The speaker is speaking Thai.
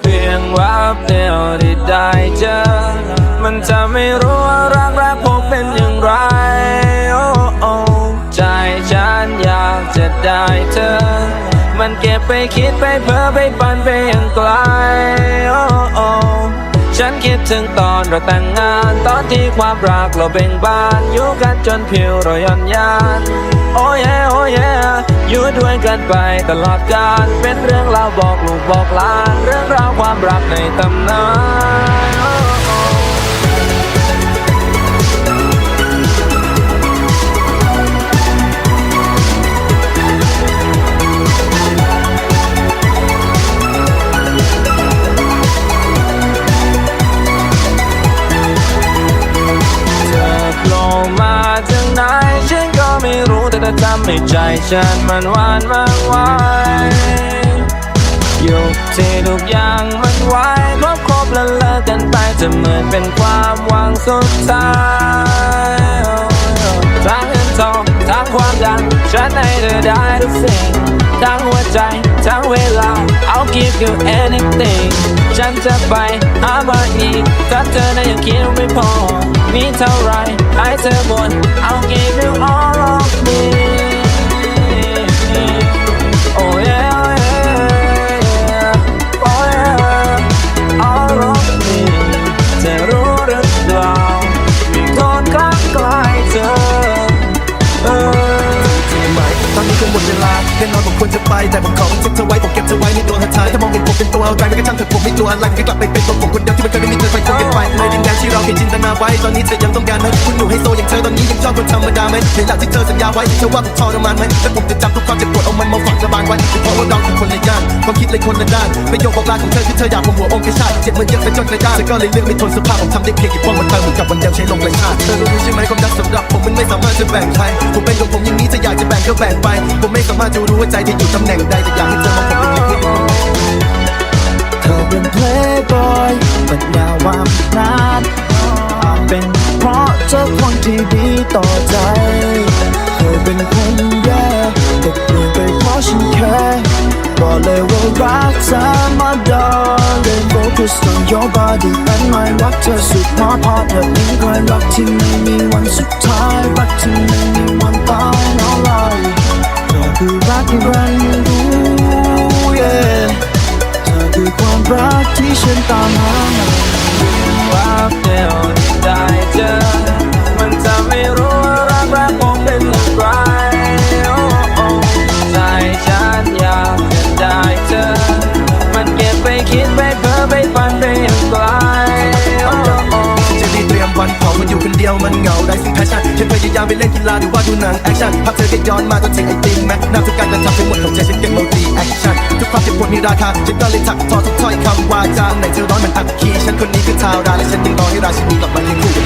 เพียงวับเดียวที่ได้เจอ มันจะไม่รู้ว่ารักแรก ก็บไปคิดไปเพ้อไปฝันไปอย่างไกลโอ้โอ้ฉันคิดถึงตอนเราแต่งงาน ตอนที่ความรักเราเบ่งบานอยู่กันจนผิวเราย่อนยานโอ้ยโอ้ยอยู่ด้วยกันไปตลอดกาลเป็นเรื่องราวบอกลูกบอกหลาน เรื่องราวความรักในตำนาน ให้ใจฉันมันหวานมากไวยุคที่ทุกอย่างมันไวครบครบแล้วเลิกกันไปจะเหมือนเป็นความหวังสุดท้ายทั้งเงินทองทั้งความดังฉันให้เธอได้ทุกสิ่งทั้งหัวใจทั้งเวลา I'll give you anything ฉันจะไปหามาอีกถ้าเธอนั้นยังคิดไม่พอ มีเท่าไรให้เธอหมด เธอไว้ผมเก็บเธอไว้ในตัวสุดท้ายถ้ามองเห็นผมเป็นตัวอะไรไม่ก็ช่างเถอผมไม่กลัวอะไรผมแค่กลับไปเป็นตัวผมคนเดียวที่มันเคยไม่มีเธอไปคุยกันไปในดินแดนที่เราเคยจินตนาไว้ตอนนี้เธอยังต้องการไหมคุณหนูให้โซอย่างเธอตอนนี้ยังชอบคนธรรมดาไหมในหลักที่เธอสัญญาไว้เธอว่าผมทรมานไหมและผมจะจำทุกความเจ็บปวดเอามันมาฝังสบานไว้เพราะว่าเราคือคนในย่านความคิดเลยคนละด้านประโยคบอกลาของเธอที่เธออยากผมหัวองค์แค่ชาติเจ็บมันเยอะซะจนกระด้างเธอก็เลยเลือกไม่ทนสภาพผมทำได้เพียงเก็บป้องมันเธอเหมือนกับวันเดียวใช้ลงแรงชาติเธอรู้ใช่ไหมความรักสำหรับผมมันไม่สามารถจะแบ่งใครผมเป็นของผมอย่างนี้จะอยากจะแบ่งก็แบ่งไปผมไม่สามารถจะรู้ว่าใจที่อยู่ตำแหน่งใดแต่อยากให้ ต่อใจเคยเป็นคนแย่แต่เปลี่ยนไปเพราะฉันแค่บอกเลยว่ารักเธอมา darling focus on your body เป็นไม่รักเธอสุดมากพอเธอเป็นใครรักที่ไม่มีวันสุดท้ายรักที่ไม่มีวันตาย no lie เธอคือรักที่รันรู้ yeah เธอคือความรักที่ฉันตามหา คิดไปเพ้อไปฝันไปยังไกลจะรีเตรียมวันเผามันอยู่คนเดียวมันเหงาได้ซึ่งแพชชั่นฉันพยายามไปเล่นกีฬาหรือว่าดูหนังแอคชั่นภาพเธอก็ย้อนมาจนเช็คไอติมแม็กน้ำทุกการกระทำทั้งหมดของใจฉันเก็บมาดีแอคชั่นทุกความเจ็บปวดมีราคาฉันก็เลยถักทอทุกถ้อยคำวาจาไหนเธอร้อนมันอักคีฉันคนนี้คือชาวราและฉันยังรอให้ราชินีกลับมาเลี้ยงคู่กับราชา